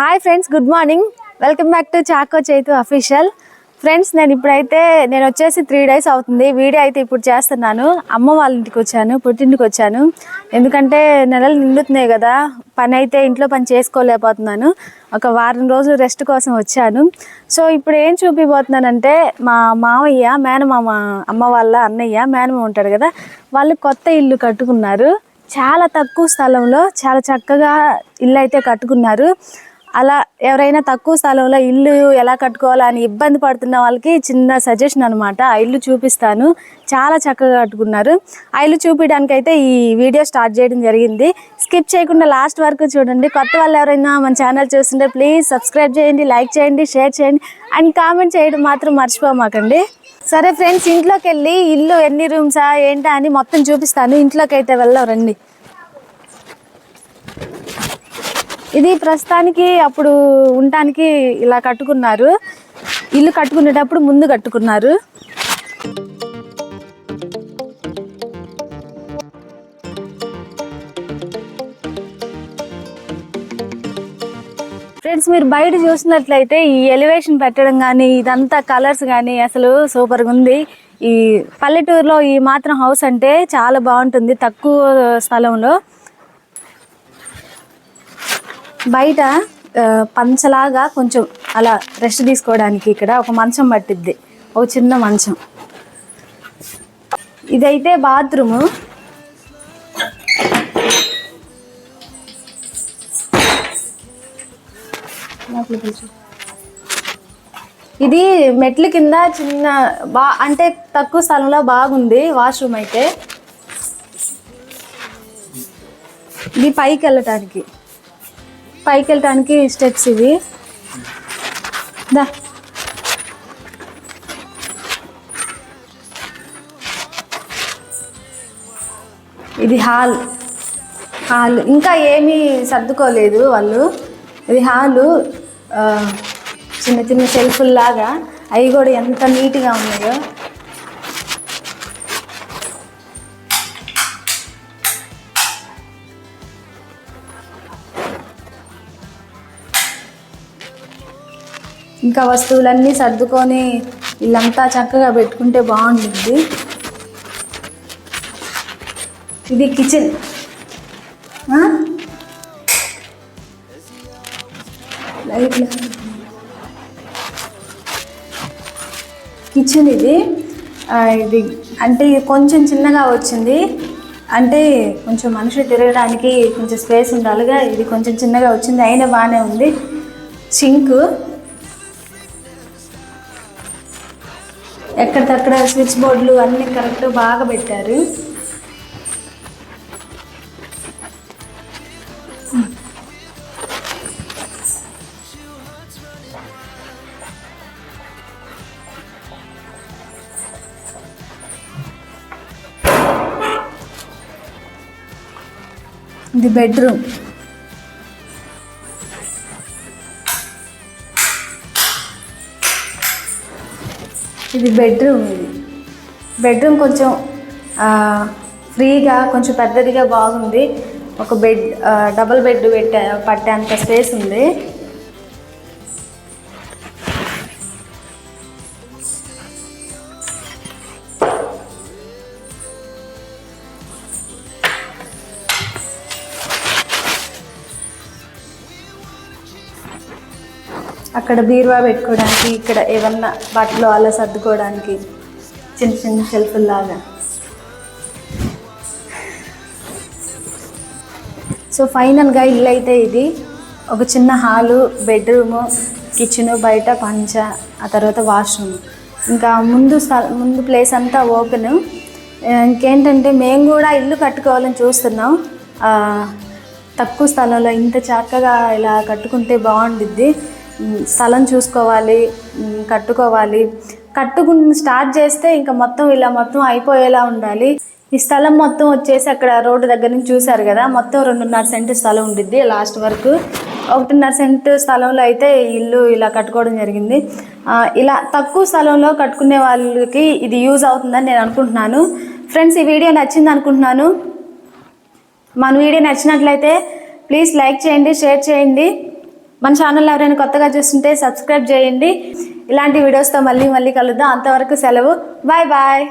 Hi friends good morning welcome back to Chako Chaitu official friends నేను ఇప్పుడైతే నేను వచ్చేసి త్రీ డేస్ అవుతుంది. వీడియో అయితే ఇప్పుడు చేస్తున్నాను. అమ్మ వాళ్ళ ఇంటికి వచ్చాను పుట్టింటికి వచ్చాను. ఎందుకంటే నెలలు నిండుతున్నాయి కదా. పని అయితే ఇంట్లో పని చేసుకోలేకపోతున్నాను. ఒక వారం రోజులు రెస్ట్ కోసం వచ్చాను. సో ఇప్పుడు ఏం చూపిపోతున్నానంటే మా మామయ్య మేనమామ అమ్మ వాళ్ళ అన్నయ్య మేనమామ ఉంటాడు కదా వాళ్ళు కొత్త ఇల్లు కట్టుకున్నారు. చాలా తక్కువ స్థలంలో చాలా చక్కగా ఇల్లు అయితే కట్టుకున్నారు. అలా ఎవరైనా తక్కువ స్థలంలో ఇల్లు ఎలా కట్టుకోవాలని ఇబ్బంది పడుతున్న వాళ్ళకి చిన్న సజెషన్ అనమాట ఆ ఇల్లు చూపిస్తాను. చాలా చక్కగా కట్టుకున్నారు. ఆ ఇల్లు చూపించడానికి అయితే ఈ వీడియో స్టార్ట్ చేయడం జరిగింది. స్కిప్ చేయకుండా లాస్ట్ వరకు చూడండి. కొత్త వాళ్ళు ఎవరైనా మన ఛానల్ చూస్తుంటే ప్లీజ్ సబ్స్క్రైబ్ చేయండి లైక్ చేయండి షేర్ చేయండి అండ్ కామెంట్ చేయడం మాత్రం మర్చిపోమాకండి. సరే ఫ్రెండ్స్ ఇంట్లోకి వెళ్ళి ఇల్లు ఎన్ని రూమ్సా ఏంటా అని మొత్తం చూపిస్తాను. ఇంట్లోకి అయితే వెళ్దాం రండి. ఇది ప్రస్తుతానికి అప్పుడు ఉండటానికి ఇలా కట్టుకున్నారు. ఇల్లు కట్టుకునేటప్పుడు ముందు కట్టుకున్నారు. ఫ్రెండ్స్ మీరు బయట చూసినట్లయితే ఈ ఎలివేషన్ పెట్టడం కానీ ఇదంతా కలర్స్ కానీ అసలు సూపర్గా ఉంది. ఈ పల్లెటూరులో ఈ మాత్రం హౌస్ అంటే చాలా బాగుంటుంది తక్కువ స్థలంలో. బయట పంచలాగా కొంచెం అలా రెస్ట్ తీసుకోవడానికి ఇక్కడ ఒక మంచం పట్టిద్ది. ఒక చిన్న మంచం. ఇదైతే బాత్రూము. ఇది మెట్ల కింద చిన్న బా అంటే తక్కువ స్థలంలో బాగుంది వాష్రూమ్ అయితే. ఇది పైకి వెళ్ళటానికి. పైకి వెళ్ళటానికి స్టెప్స్ ఇవి. దా. ఇది హాల్. హాల్. ఇంకా ఏమీ సర్దుకోలేదు వాళ్ళు. ఇది హాలు. చిన్న చిన్న షెల్ఫుల్లాగా. అవి కూడా ఎంత నీట్గా ఉన్నాయో. ఇంకా వస్తువులన్నీ సర్దుకొని ఇల్లంతా చక్కగా పెట్టుకుంటే బాగుంటుంది. ఇది కిచెన్. కిచెన్ ఇది. ఇది. అంటే కొంచెం చిన్నగా వచ్చింది. అంటే కొంచెం మనుషులు తిరగడానికి కొంచెం స్పేస్ ఉండాలిగా. ఇది కొంచెం చిన్నగా వచ్చింది. అయినా బాగానే ఉంది. సింక్. ఎక్కడికక్కడ స్విచ్ బోర్డులు అన్నీ కరెక్ట్ బాగా పెట్టారు. ఇది బెడ్రూమ్ ఇది బెడ్రూమ్ ఇది. బెడ్రూమ్ కొంచెం ఆ, ఫ్రీగా కొంచెం పెద్దదిగా బాగుంది. ఒక బెడ్ ఆ, డబుల్ బెడ్ పెట్టే పట్టేంత స్పేస్ ఉంది. అక్కడ బీరువా పెట్టుకోవడానికి ఇక్కడ ఏమన్నా బట్టలు అలా సర్దుకోవడానికి చిన్న చిన్న షెల్ఫ్లాగా సో ఫైనల్గా ఇల్లు అయితే ఇది. ఒక చిన్న హాలు బెడ్రూము కిచెను బయట పంచ ఆ తర్వాత వాష్రూమ్. ఇంకా ముందు స్థల ముందు ప్లేస్ అంతా ఓపెన్. ఇంకేంటంటే మేము కూడా ఇల్లు కట్టుకోవాలని చూస్తున్నాం. తక్కువ స్థలంలో ఇంత చక్కగా ఇలా కట్టుకుంటే బాగుండిద్ది. స్థలం చూసుకోవాలి కట్టుకోవాలి. కట్టుకుని స్టార్ట్ చేస్తే ఇంకా మొత్తం ఇలా మొత్తం అయిపోయేలా ఉండాలి. ఈ స్థలం మొత్తం వచ్చేసి అక్కడ రోడ్డు దగ్గర నుంచి చూశారు కదా మొత్తం రెండున్నర సెంటు స్థలం ఉండిద్ది లాస్ట్ వరకు. ఒకటిన్నర సెంటు స్థలంలో అయితే ఇల్లు ఇలా కట్టుకోవడం జరిగింది. ఇలా తక్కువ స్థలంలో కట్టుకునే వాళ్ళకి ఇది యూజ్ అవుతుందని నేను అనుకుంటున్నాను. ఫ్రెండ్స్ ఈ వీడియో నచ్చింది అనుకుంటున్నాను. మన వీడియో నచ్చినట్లయితే ప్లీజ్ లైక్ చేయండి షేర్ చేయండి. మన ఛానల్ ఎవరైనా కొత్తగా చూస్తుంటే సబ్స్క్రైబ్ చేయండి. ఇలాంటి వీడియోస్తో మళ్ళీ మళ్ళీ కలుద్దాం. అంతవరకు సెలవు. Bye bye